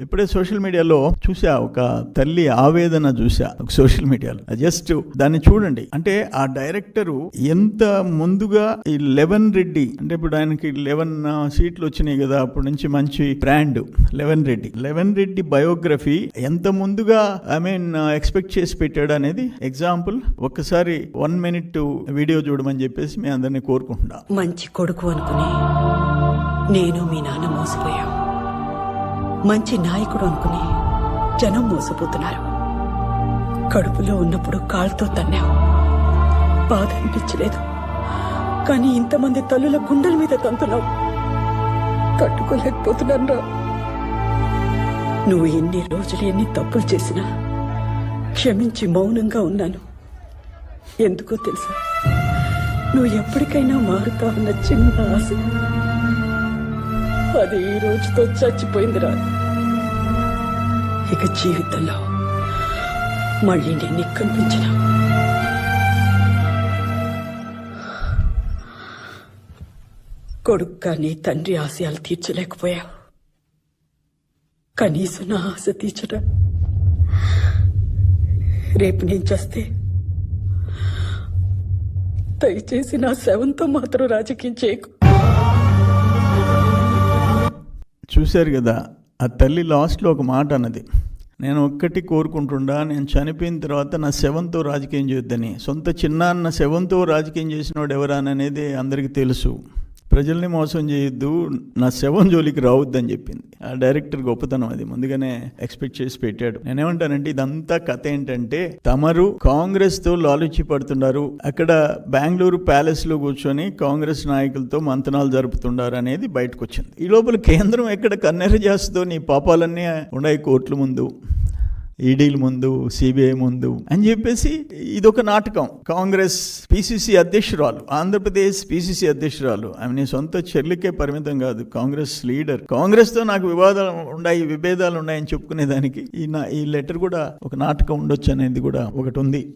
ఇప్పుడే సోషల్ మీడియాలో చూసా ఒక తల్లి ఆవేదన చూసా ఒక సోషల్ మీడియాలో. జస్ట్ దాన్ని చూడండి. అంటే ఆ డైరెక్టరు ఎంత ముందుగా ఈ లెవెన్ రెడ్డి అంటే ఇప్పుడు ఆయనకి లెవెన్ సీట్లు వచ్చినాయి కదా అప్పటి నుంచి మంచి brand eleven Reddy. Eleven Reddy biography ఎంత ముందుగా ఐ మీన్ ఎక్స్పెక్ట్ చేసి పెట్టాడు అనేది ఎగ్జాంపుల్. ఒక్కసారి వన్ మినిట్ వీడియో చూడమని చెప్పేసి మీ అందరినీ కోరుకుంటున్నా. మంచి కొడుకు అనుకుని నేను మీ నాన్న మోసపోయాం. మంచి నాయకుడు అనుకుని జనం మోసపోతున్నారు. కడుపులో ఉన్నప్పుడు కాళ్ళతో తన్నావు బాధ అనిపించలేదు. కానీ ఇంతమంది తల్లుల గుండెల మీద తంతున్నావు తట్టుకోలేకపోతున్నానురా. నువ్వు ఎన్ని రోజులు ఎన్ని తప్పులు చేసినా క్షమించి మౌనంగా ఉన్నాను. ఎందుకో తెలుసా? నువ్వు ఎప్పటికైనా మారుతావన్న చిన్న ఆశ. అది ఈ రోజుతో చచ్చిపోయిందిరా. ఇక జీవితంలో మళ్ళీ నేను కనిపించిన కొడుకు కానీ తండ్రి ఆశయాలు తీర్చలేకపోయా కనీసం నా ఆశ తీర్చరా. రేపు నేను చేస్తే దయచేసి నా శవంతో మాత్రం రాజకీయం చేయకు. చూశారు కదా ఆ తల్లి లాస్ట్లో ఒక మాట అన్నది నేను ఒక్కటి కోరుకుంటుండా నేను చనిపోయిన తర్వాత నా శవంతో రాజకీయం చేయొద్దని సొంత చిన్నాన్న శవంతో రాజకీయం చేసినోడు ఎవరా అనేది అందరికీ తెలుసు. ప్రజల్ని మోసం చేయొద్దు నా శవం జోలికి రావద్దని చెప్పింది. ఆ డైరెక్టర్ గొప్పతనం అది. ముందుగానే ఎక్స్పెక్ట్ చేసి పెట్టాడు. నేనేమంటానంటే ఇదంతా కథ ఏంటంటే తమరు కాంగ్రెస్తో లాలుచి పడుతున్నారు. అక్కడ బెంగళూరు ప్యాలెస్లో కూర్చొని కాంగ్రెస్ నాయకులతో మంతనాలు జరుపుతున్నారు అనేది బయటకు వచ్చింది ఈ లోపల కేంద్రం ఎక్కడ కన్నెర చేస్తుందో నీ పాపాలన్నీ ఉన్నాయి కోర్టుల ముందు. ఈడీల ముందు సిబిఐ ముందు అని చెప్పేసి ఇదొక నాటకం. కాంగ్రెస్ పిసిసి అధ్యక్షురాలు ఆంధ్రప్రదేశ్ పిసిసి అధ్యక్షురాలు. ఆమె నీ సొంత చెల్లికే పరిమితం కాదు కాంగ్రెస్ లీడర్. కాంగ్రెస్తో నాకు వివాదాలు ఉన్నాయి విభేదాలు ఉన్నాయని చెప్పుకునేదానికి ఈ నా ఈ లెటర్ కూడా ఒక నాటకం ఉండొచ్చు అనేది కూడా ఒకటి ఉంది